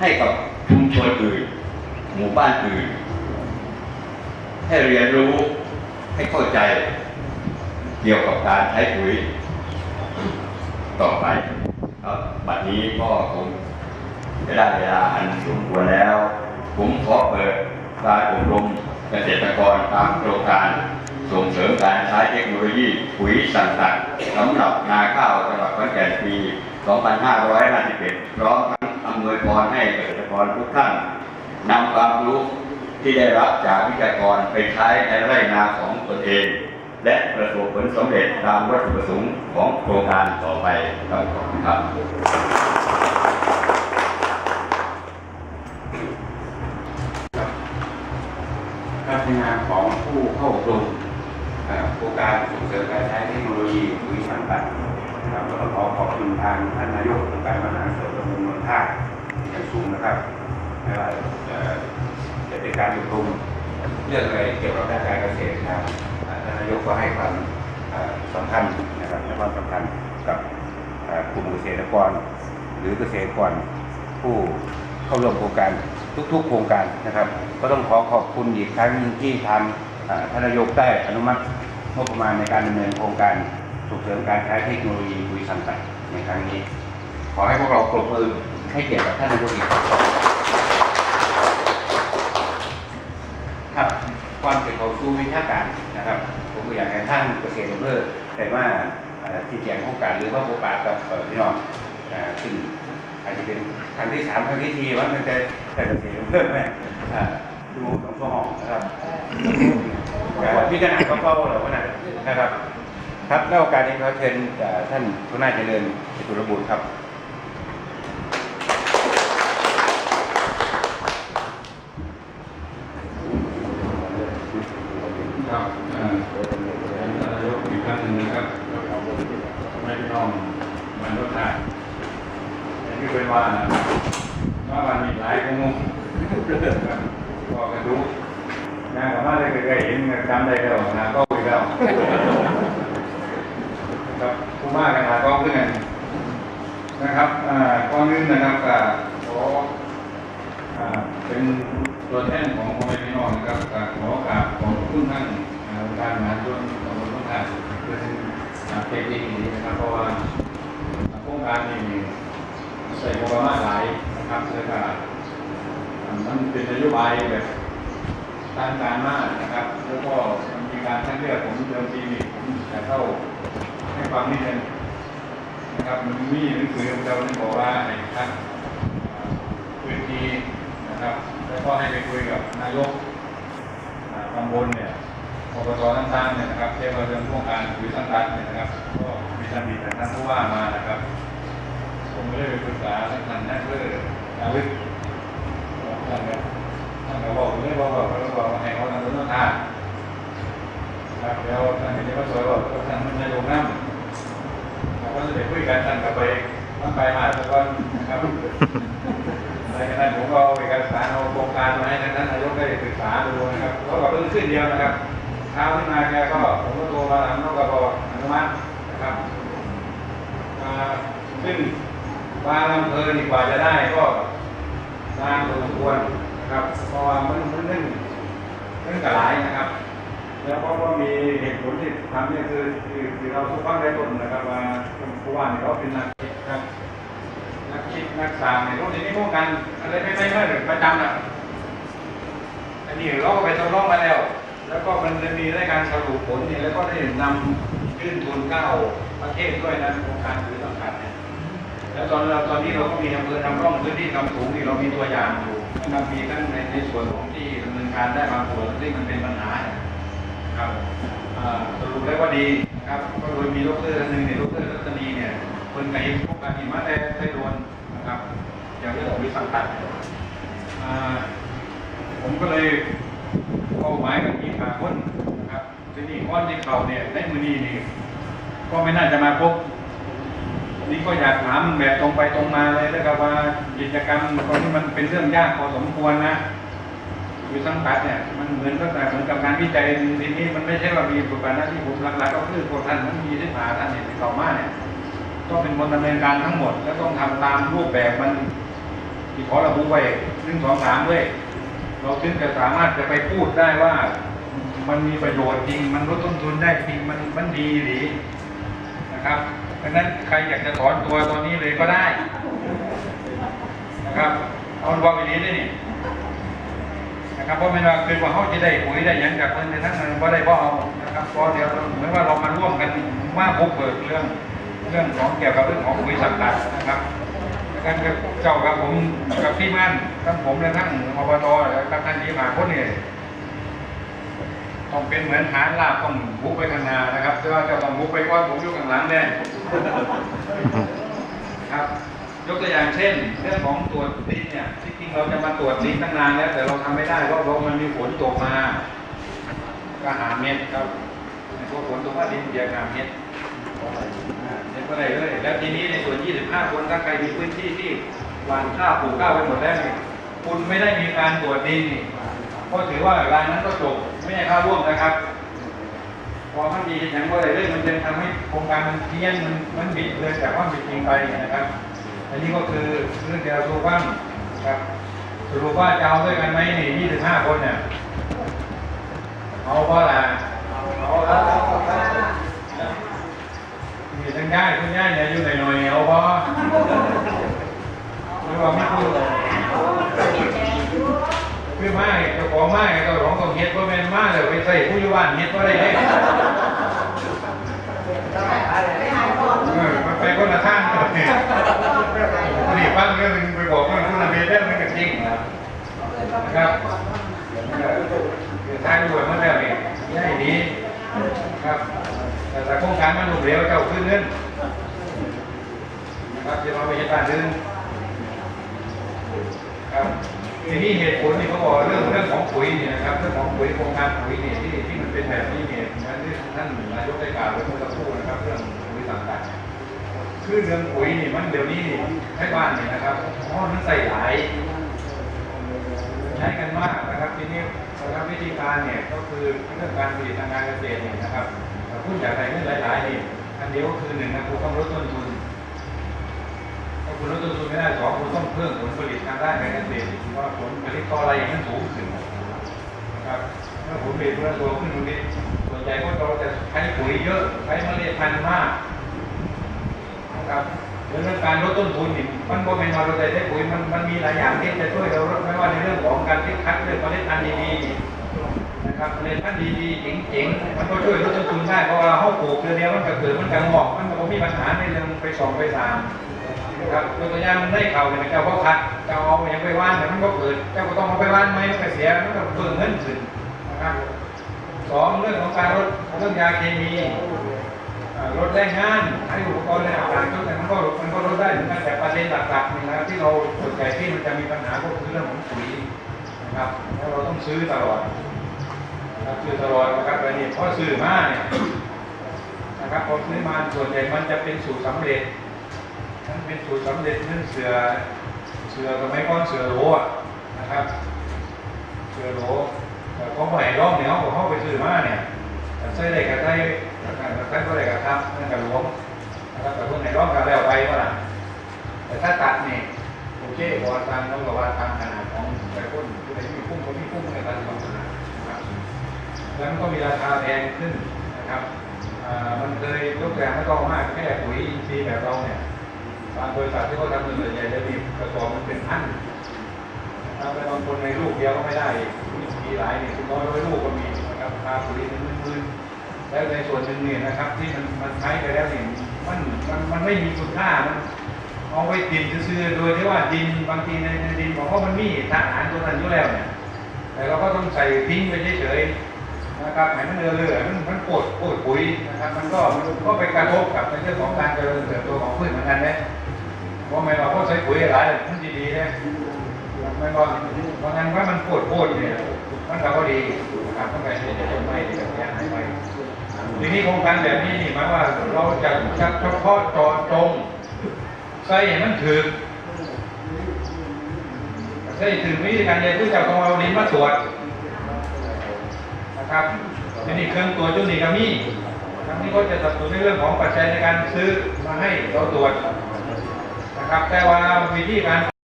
ให้กับชุมชนอื่น หมู่บ้านอื่น ให้เรียนรู้ให้เข้าใจเกี่ยวกับการใช้ปุ๋ยต่อไปครับบัดนี้ก็คงจะได้เวลาอันสมควรแล้ว ผมขอเปิดการอบรมเกษตรกรตามโครงการส่งเสริมการใช้เทคโนโลยีปุ๋ยสั่งตัดสำหรับนาข้าวจังหวัดขอนแก่นปี 2551พร้อมทั้งำนวยพรให้เกษตรกรทุกท่านนำความรู้ที่ได้รับจากวิทยากรไปใช้ในไร่นาของตนเอง และประสบผลสำเร็จตามวัตถุประสงค์ของโครงการต่อไปครับขอบคุณครับครับในนามของผู้เข้าอบรมโครงการส่งเสริมการใช้เทคโนโลยีปุ๋ยสังกัด นะครับก็ต้องขอขอบคุณทางท่านนายกองค์การบริหารส่วนตำบลนนท่าอย่างสูงนะครับไม่ว่าจะเป็นการอบรมเรื่องอะไรเกี่ยวกับด้านการเกษตรนะครับอ่าท่านนายกก็ให้ความสำคัญนะครับให้ความสำคัญกับกลุ่มเกษตรกร หรือเกษตรกรผู้เข้าร่วมโครงการทุกๆ โครงการนะครับ ก็ต้องขอขอบคุณอีกครั้งที่ทางท่านนายกได้อนุมัติงบประมาณในการดำเนินโครงการ ส่งเสริมการใช้เทคโนโลยีปุ๋ยสังกัดในครั้งนี้ ขอให้พวกเราปรบมือให้เกียรติกับท่านนายกอีกครั้งครับความเกี่ยวกับสู่วิชาการนะครับ ผมก็อยากให้ท่านเกษตรอำเภอแต่ว่าเอ่อที่แจงโครงการหรือว่าโครงการกับเอ่อพี่น้องอ่าซึ่งอาจจะเป็นครั้งที่สามครั้งที่สี่ว่ามันจะแต่เกษตรอำเภอไหมอ่าดูสองชั่วโมงนะครับการพิจารณาก็เฝ้าเราขนาดนะครับ ครับแล้วโอกาสนี้เขาเชิญท่านผู้น่าเจริญจตุรบุตรครับ ครับเออท่านนายกอีกครั้งหนึ่งนะครับไม่ต้องมันรถถ่ายอย่างที่เป็นว่านะว่ามันมีหลายกงงก็กระดูกนะกับมาได้เคยเห็นจำได้แล้วนะก็อีกแล้วครับ ผู้ว่ากันนะก็เพื่อนนะครับอ่าก่อนอื่นนะครับก็ขออ่าเป็นตัวแทนของพ่อแม่พี่น้องนะครับก็ขอกราบขอบคุณท่านอ่าองการมหาชนของคนทุกท่านเป็นอาเทคนิคนี้นะครับเพราะว่าโครงการนี้ใส่โปรแกรมหลายนะครับแล้วก็อ่ามันเป็นนโยบายแบบทางการมากนะครับ แล้วก็ การคัดเลือกผมเดิมทีนี่ผมจะเข้าให้ความนิดนึงนะครับมันมีหนังสือเราได้บอกว่าให้ท่านพื้นที่นะครับ แล้วก็ให้ไปคุยกับนายกตำบลเนี่ยอบตต่างๆเนี่ยนะครับเกี่ยวกับเรื่องโครงการปุ๋ยสังกัดเนี่ยนะครับก็มีท่านมีท่านผู้ว่ามานะครับ ผมก็ได้ไปปรึกษาท่านท่านนั่นเพื่ออาวิทย์ท่านก็ท่านก็บอกผมไม่บอกว่าเขาบอกว่าให้เขาทำต้นทาน ครับแล้วท่านที่าสวยว่าท่านมันนายกนั่งเราก็จะไปคุยกันท่านก็ไปมันไปมาทุกคนนะครับในขณะผมก็เอาเอกสารเอาโครงการมาให้ท่านนายกได้ศึกษาดูนะครับเขาก็เพิ่งขึ้นเดียวนะครับเช้าขึ้นมาแกก็ผมก็โทรมาถามนกกระบอกอนุมัตินะครับซึ่งบางอำเภอดีกว่าจะได้ก็นานพอสมควรนะครับเพราะว่ามันมันนึ่งนึ่งกระหลายนะครับ แล้วก็ก็มีเหตุผลที่ทำเนี่ยคือคือคือเราสุภาพได้ต้นนะครับว่าผู้ว่าเนี่ยเขาเป็นนักคิดครับนักคิดนักสร้างในโลกนี้พวกกันอะไรไม่ไม่ไม่ประจำอะอันนี้เราก็ไปทดลองมาแล้ว แล้วก็มันจะมีรายการสรุปผลนี่แล้วก็ได้นำยื่นทุนเก้าประเทศด้วยนะโครงการคือต้องการเนี่ยแล้วตอนเราตอนนี้เราก็มีอำเภอนำร่องพื้นที่กำสูงนี่เรามีตัวอย่างอยู่นำมีทั้งในในส่วนของที่ดำเนินการได้บางส่วนที่มันเป็นปัญหาเนี่ย ครับสรุปแล้ว่าดีนะครับก็โดยมีดรท่านหนึ่งในดรรัตนีเนี่ยคนไก่พวกการหิมะแต่ได้โดนนะครับอย่างเรื่องของวิสังกัดผมก็เลยเป้าหมายกับทีมขาคนนะครับทีนี้ก้อนที่เขาเนี่ยในมือนีนี่ก็ไม่น่าจะมาพบนี่ก็อยากถามแบบตรงไปตรงมาเลยนะครับว่ากิจกรรมตอนนี้มันเป็นเรื่องยากพอสมควรนะ วิสังกัดเนี่ยมันเหมือนก็แต่เหมือนกับการวิจัยทีนี้มันไม่ใช่ว่ามีบทบาทหน้าที่ผมหลักๆก็คือพวกท่านมันมีที่ผ่าท่านเนี่ยที่เขามาเนี่ยต้องเป็นคนดำเนินการทั้งหมด แล้วต้องทำตามรูปแบบมันกิจขอระบุไว้หนึ่งสองสามด้วย เราถึงจะสามารถจะไปพูดได้ว่า มันมีประโยชน์จริง มันลดต้นทุนได้จริงมันมันดีหรือนะครับดังนั้นใครอยากจะถอนตัวตอนนี้เลยก็ได้ นะครับเอาบอกไปนี้ได้นี่ นะครับเพราะไม่ว่าคือว่าเขาจะได้ปุ๋ยได้หยังจากคนในทั้งนั้นก็ได้บ่เอานะครับเพราะเดี๋ยวเหมือนว่าเรามาร่วมกันมาบุกเบิกเรื่องเรื่องของเกี่ยวกับเรื่องของปุ๋ยสัตว์นะครับแล้วกันกับเจ้ากับผมกับพี่มั่นทั้งผมและทั้งอบตและกับท่านที่มาคนนี้ต้องเป็นเหมือนฐานลาบต้องบุกไปข้างหน้านะครับแต่ว่าเจะต้องบุกไปก้อนผมอยู่ข้างหลังแน่ครับ ยกตัวอย่างเช่น เรื่องของตรวจดินเนี่ยที่ เราจะมาตรวจดินตั้งนานแล้วแต่เราทำไม่ได้เพราะเรามันมีฝนตกมาก็หาเม็ดครับพวกฝนตกว่าดินเบียร์หาเม็ดเด็กก็ได้เลยแล้วทีนี้ในส่วน 25 คนถ้าใครมีพื้นที่ที่หวานข้าวปลูกข้าวไปหมดแล้วเนี่ยคุณไม่ได้มีการตรวจดินนี่ก็ถือว่ารายนั้นก็จบไม่ให้เข้าร่วมนะครับพอมันดีอย่างก็ได้เลยมันจะทำให้โครงการมันเพี้ยนมันมันบิดเลยจากความเป็นจริงไปนะครับ อันนี้ก็คือเรื่องที่เราสรุปว่า ครับสรุปว่าจะเอาด้วยกันไหมนี่25คนเนี่ยเอาว่าล่ะเอาเอาเอาเอามีทั้งย่ายคุณย่ายเนี่ยอยู่หน่อยๆเอาพอหรือว่าไม่พูดคือมาเจ้าของมาเจ้าของต้องเฮ็ดว่าแม่นมาเลยไปใส่ผู้อยู่บ้านเฮ็ดว่าได้เด้เออมันไปคนละท่านนี่ยนี่ฟังเรื่องนึงไปบอกว่า คุณละเมได้มันก็จริงนะครับคือทางด่วนมันแล้วนี่ย่ายนี้ครับแต่โครงการมันล้มเหลวเจ้าขึ้นเงินนะครับจะมาไปเหตุการณ์นึงครับทีนี้เหตุผลนี่เขาบอกเรื่องเรื่องของปุ๋ยเนี่ยนะครับเรื่องของปุ๋ยโครงการปุ๋ยเนี่ยที่ที่มันเป็นแบบนี้เนี่ยเหมือนที่ท่านนายกได้กล่าวไว้เมื่อสักครู่นะครับเรื่องปุ๋ยต่างๆคือเรื่องปุ๋ยนี่มันเดี๋ยวนี้ให้บ้านเนี่ยนะครับเพราะมันใส่หลาย ใช้กันมากนะครับทีนี้นะครับวิธีการเนี่ยก็คือเรื่องการผลิตทางการเกษตรเนี่ยนะครับพูดจากไหนเรื่องหลายๆนี่อันเดียวก็คือหนึ่งนะคุณต้องลดต้นทุนถ้าคุณลดต้นทุนไม่ได้สองคุณต้องเพิ่มผลผลิตทางด้านการเกษตรเพราะผลผลิตต่ออะไรมันสูงขึ้นนะครับเมื่อผลผลิตมันสูงขึ้นตรงนี้ส่วนใหญ่ก็เราจะใช้ปุ๋ยเยอะใช้เมล็ดพันธุ์มากนะครับ เรื่องการลดต้นทุนนี่มันก็เป็นมาเราได้ปุ๋ยมันมันมีหลายอย่างที่จะช่วยเราลดไม่ว่าในเรื่องของการที่คัดเลือกเมล็ดพันธุ์ดีๆนะครับเมล็ดพันธุ์ดีๆเจ๋งๆมันก็ช่วยลดต้นทุนได้เพราะว่าเขาปลูกเดียวมันก็เกิดมันจะงอกมันก็มีปัญหาในเรื่องไปสองไปสามนะครับยตัวอย่างได้เข่าเนี่ยเจ้าพ่อคัดเจ้าเอาอย่างไปว่านเนี่ยมันก็เกิดเจ้าก็ต้องเอาไปว่านไหมมันก็เสียมันก็เพิ่มเงินขึ้นนะครับสองเรื่องของการลดเรื่องยาเคมี ลดแรงงานให้อุปกรณ์ในต่างๆก็แต่มันก็มันก็ลดได้เหมือนกันแต่ประเด็นหลักๆนี่นะที่เราส่วนใหญ่ที่มันจะมีปัญหาก็คือเรื่องของปุ๋ยนะครับแล้วเราต้องซื้อตลอดนะครับซื้อตลอดนะครับอันนี้พอซื้อมาเนี่ยนะครับพอซื้อมาส่วนใหญ่มันจะเป็นสูตรสำเร็จมันเป็นสูตรสำเร็จเรื่องเสือเสือสมัยก่อนเสือโหลอะนะครับเสือโหลแต่เขาใหม่ร่องเนี่ยเขาบอกเขาไปซื้อมาเนี่ย ใส่ได้กับใส่ใส่ก็ได้กับครับนั่นกับหลวงนะครับแต่พวกไหนร่องกันแล้วไปก็ล่ะแต่ถ้าตัดเนี่ยโอเคพอตามต้องบอกว่าตามขนาดของแต่คนผู้ใดมีพุ่งคนมีพุ่งในการทำขนาดนะครับแล้วมันก็มีราคาแพงขึ้นนะครับมันเคยยกตัวอย่างไม่ต้องมากแค่ปุ๋ยอินทรีย์แบบเราเนี่ยบางบริษัทที่เขาทำเงินใหญ่จะมีกระสอบมันเป็นพันนะครับแล้วบางคนในลูกเดียวก็ไม่ได้มีหลายเนี่ยคุณน้อยร้อยลูกก็มี กับราคาปุ๋ยเป็นหมื่นๆแล้วในส่วนหนึ่งเนี่ยนะครับ ที่มันมันใช้ไปแล้วเนี่ยมันมันมันไม่มีคุณค่ามันเอาไว้ดินซื่อๆโดยที่ว่าดินบางทีในในดินบอกว่ามันมีทหารตัวนั้นอยู่แล้วเนี่ยแต่เราก็ต้องใส่ทิ้งไปเฉยๆนะครับให้มันเรื่อยมันมันปวดปวดปุ๋ยนะครับ มันก็มันก็ไปกระทบกับในเรื่องของการเจริญเติบโตของพืชเหมือนกันนะเพราะไม่เราก็ใช้ปุ๋ยหลายมันดีๆนะไม่ว่าบางงานว่ามันปวดปวดเนี่ย มันก็ดีนะครับต้องไปเห็นต้ไม่แบบนี้หายไปทีนี้โครงการแบบนี้นี่หมายว่าเราจะเฉพาะเจาะจงใส่ให้มันถึงใช่ถึงวิธีการเรียนรู้จักของเราลิ้นมาตรวจนะครับทีนี้เครื่องตรวจจุนี่ก็มีทั้งนี้ก็จะสนับสนุนในเรื่องของปัจจัยในการซื้อมาให้เราตรวจนะครับแต่ว่าวิธีการ